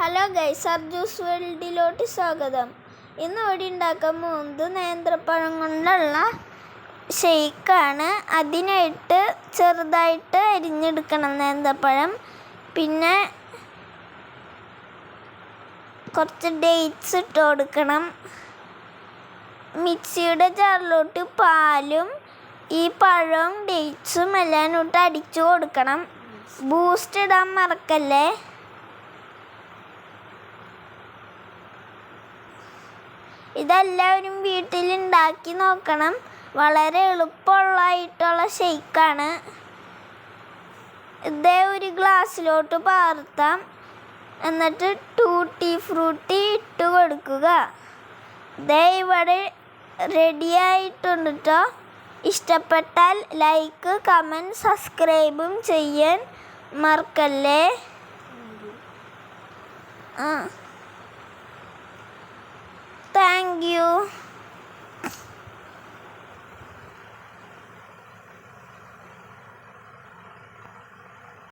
Hello guys അർജൂസ് വേൾഡിലോട്ട് സ്വാഗതം. ഇന്ന് ഇവിടെ ഉണ്ടാക്കാൻ പോകുന്നത് നേന്ത്രപ്പഴം കൊണ്ടുള്ള ഷെയ്ക്കാണ്. അതിനായിട്ട് ചെറുതായിട്ട് അരിഞ്ഞെടുക്കണം നേന്ത്രപ്പഴം. പിന്നെ കുറച്ച് ഡേറ്റ്സ് ഇട്ട് കൊടുക്കണം. മിക്സിയുടെ ജാറിലോട്ട് പാലും ഈ പഴവും ഡേറ്റ്സും എല്ലാം ഇട്ട് അടിച്ചു കൊടുക്കണം. ബൂസ്റ്റ് ഇടാൻ മറക്കല്ലേ? ഇതെല്ലാവരും വീട്ടിൽ ഉണ്ടാക്കി നോക്കണം. വളരെ എളുപ്പമുള്ളതായിട്ടുള്ള ഷെയ്ക്കാണ് ഇതേ ഒരു ഗ്ലാസ്സിലോട്ട് പാർത്താം. എന്നിട്ട് ടൂട്ടി ഫ്രൂട്ടി ഇട്ട് കൊടുക്കുക. ഇതേ ഇവിടെ റെഡി ആയിട്ടുണ്ട് കേട്ടോ ഇഷ്ടപ്പെട്ടാൽ ലൈക്ക് കമന്റ് സബ്സ്ക്രൈബും ചെയ്യാൻ മറക്കല്ലേ? ആ. you.